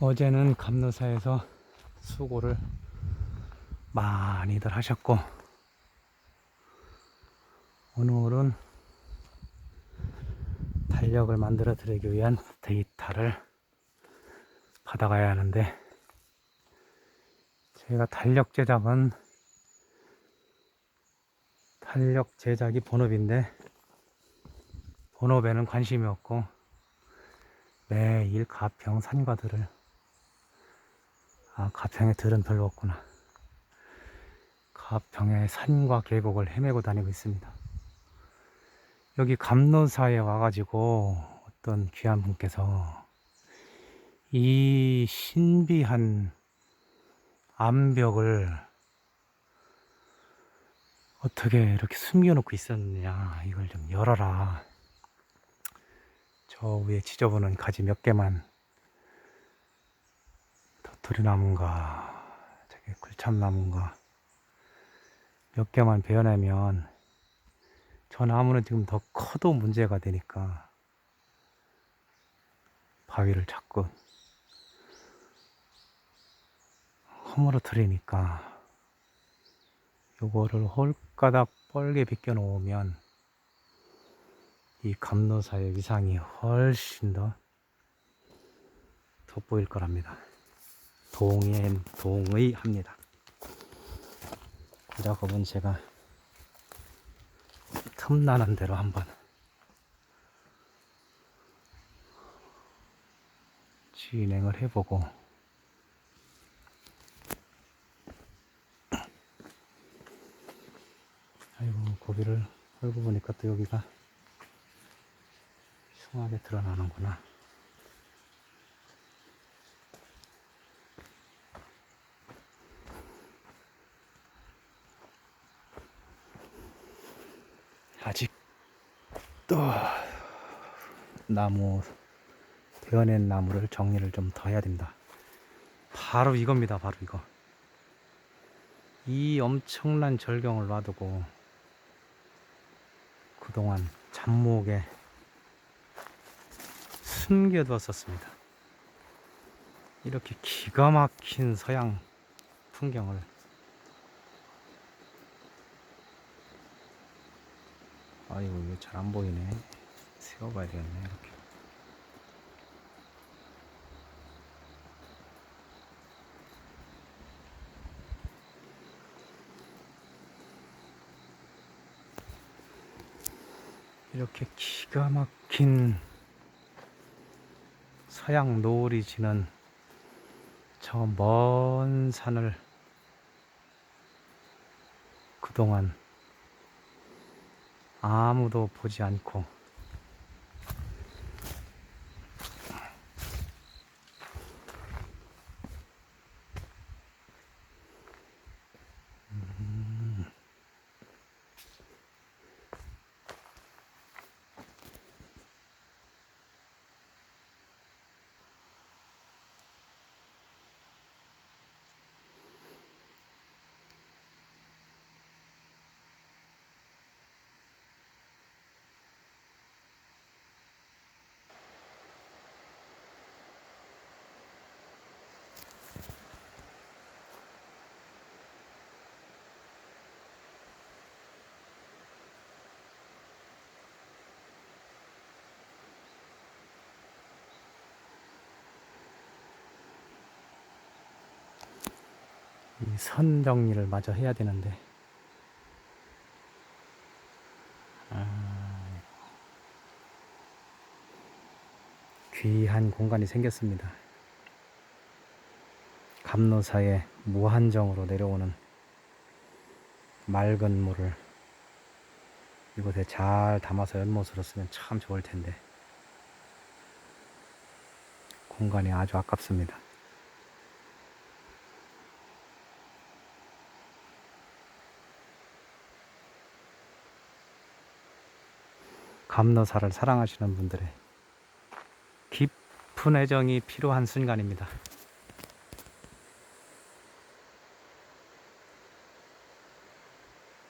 어제는 감로사에서 수고를 많이들 하셨고 오늘은 달력을 만들어 드리기 위한 데이터를 받아가야 하는데 제가 달력 제작은 달력 제작이 본업인데 본업에는 관심이 없고 매일 가평 산과들을 아 가평에 들은 별로 없구나. 가평의 산과 계곡을 헤매고 다니고 있습니다. 여기 감론사에 와가지고 어떤 귀한 분께서 이 신비한 암벽을 어떻게 이렇게 숨겨놓고 있었느냐 이걸 좀 열어라. 저 위에 지저분한 가지 몇 개만 도토리나무인가 저기 굴참나무인가 몇 개만 베어내면 저 나무는 지금 더 커도 문제가 되니까 바위를 자꾸 허물어뜨리니까 요거를 홀가닥 뻘게 벗겨 놓으면 이 감로사의 위상이 훨씬 더 돋보일 거랍니다. 동의, 동의합니다. 그 작업은 제가 틈나는 대로 한번 진행을 해보고 아이고 고기를 헐고 보니까 또 여기가 흉하게 드러나는구나 아직 또 나무 베어낸 나무를 정리를 좀 더 해야 됩니다. 바로 이겁니다. 바로 이거. 이 엄청난 절경을 놔두고 그동안 잡목에 숨겨두었었습니다. 이렇게 기가 막힌 서양 풍경을 아이고 이거 잘 안 보이네. 세워봐야 되겠네 이렇게. 이렇게 기가 막힌 서양 노을이 지는 저 먼 산을 그동안 아무도 보지 않고 선 정리를 마저 해야 되는데 아, 귀한 공간이 생겼습니다. 감로사에 무한정으로 내려오는 맑은 물을 이곳에 잘 담아서 연못으로 쓰면 참 좋을 텐데 공간이 아주 아깝습니다. 감로사를 사랑하시는 분들의 깊은 애정이 필요한 순간입니다.